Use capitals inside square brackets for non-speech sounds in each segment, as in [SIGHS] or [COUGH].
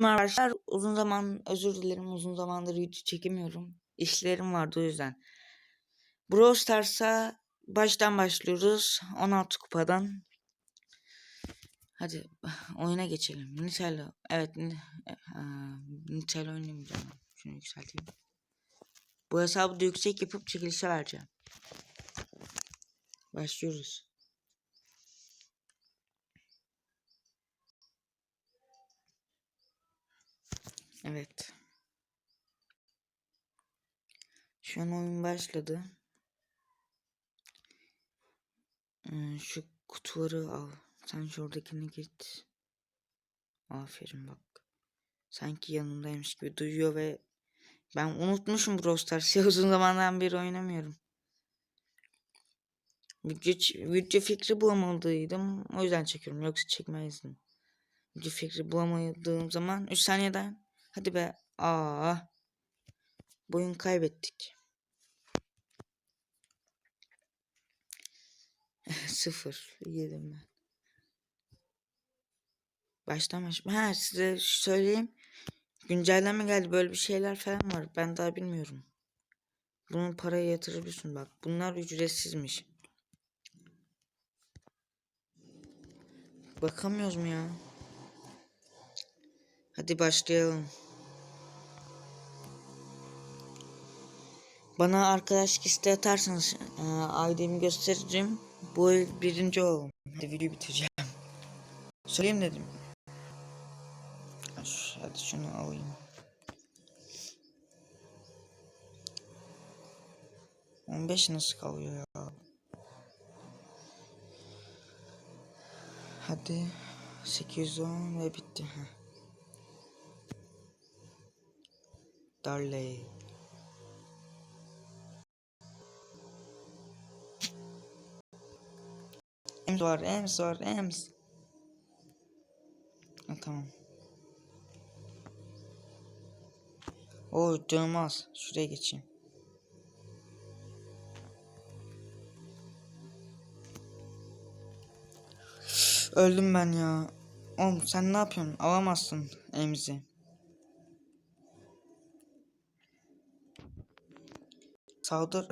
Arkadaşlar uzun zaman özür dilerim uzun zamandır video çekemiyorum. İşlerim vardı o yüzden. Brawl Stars'a baştan başlıyoruz. 16 kupadan. Hadi [SIGHS] oyuna geçelim. Nitelo. Evet. Ni- e, oynamayacağım. Şunu yükselteyim. Bu hesabı da yüksek yapıp çekilişe vereceğim. Başlıyoruz. Evet. Şu an oyun başladı. Ee, şu kutuları al. Sen şuradakini git. Aferin bak. Sanki yanındaymış gibi duyuyor ve ben unutmuşum Brawl Stars'ı [LAUGHS] uzun zamandan beri oynamıyorum. Video, video fikri bulamadıydım. O yüzden çekiyorum. Yoksa çekmezdim. Video fikri bulamadığım zaman 3 saniyeden hadi be. Aa. Bu oyun kaybettik. [LAUGHS] Sıfır. Yedim ben. Baştan baş... Ha size söyleyeyim. Güncelleme geldi. Böyle bir şeyler falan var. Ben daha bilmiyorum. Bunun paraya yatırabiliyorsun bak. Bunlar ücretsizmiş. Bakamıyoruz mu ya? Hadi başlayalım. Bana arkadaşlık isteği atarsanız e, ID'mi göstereceğim. Bu birinci olalım. Hadi videoyu bitireceğim. Söyleyeyim dedim. Hadi şunu alayım. On beş nasıl kalıyor ya? Hadi 810 ve bitti. Darley. Ems var, Ems var, Ems. Ha, tamam. Oo canım az. Şuraya geçeyim. Öldüm ben ya. Oğlum sen ne yapıyorsun? Alamazsın Emzi. Saldır.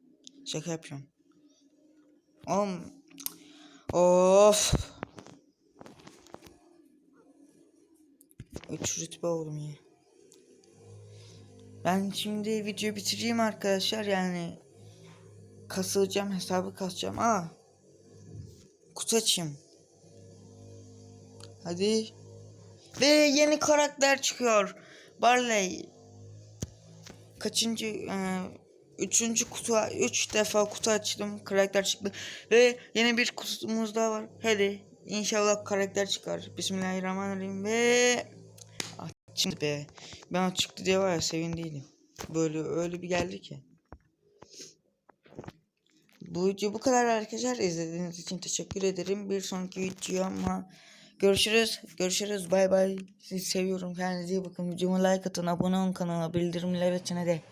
[LAUGHS] Şaka yapıyorum. Oğlum. Of. Üç rütbe oldum ya. Ben şimdi videoyu bitireyim arkadaşlar yani. Kasılacağım hesabı kasacağım. Aa. Kutu açayım. Hadi. Ve yeni karakter çıkıyor. Barley. Kaçıncı e, üçüncü kutu üç defa kutu açtım karakter çıktı. Ve yeni bir kutumuz daha var. Hadi inşallah karakter çıkar. Bismillahirrahmanirrahim. Ve ah, şimdi be. Ben o çıktı diye var ya sevindiydim böyle öyle bir geldi ki. Bu video bu kadar arkadaşlar. İzlediğiniz için teşekkür ederim. Bir sonraki video ama görüşürüz. Görüşürüz. Bay bay. Sizi seviyorum. Kendinize iyi bakın. Videoma like atın. Abone olun kanala. Bildirimleri açın. Hadi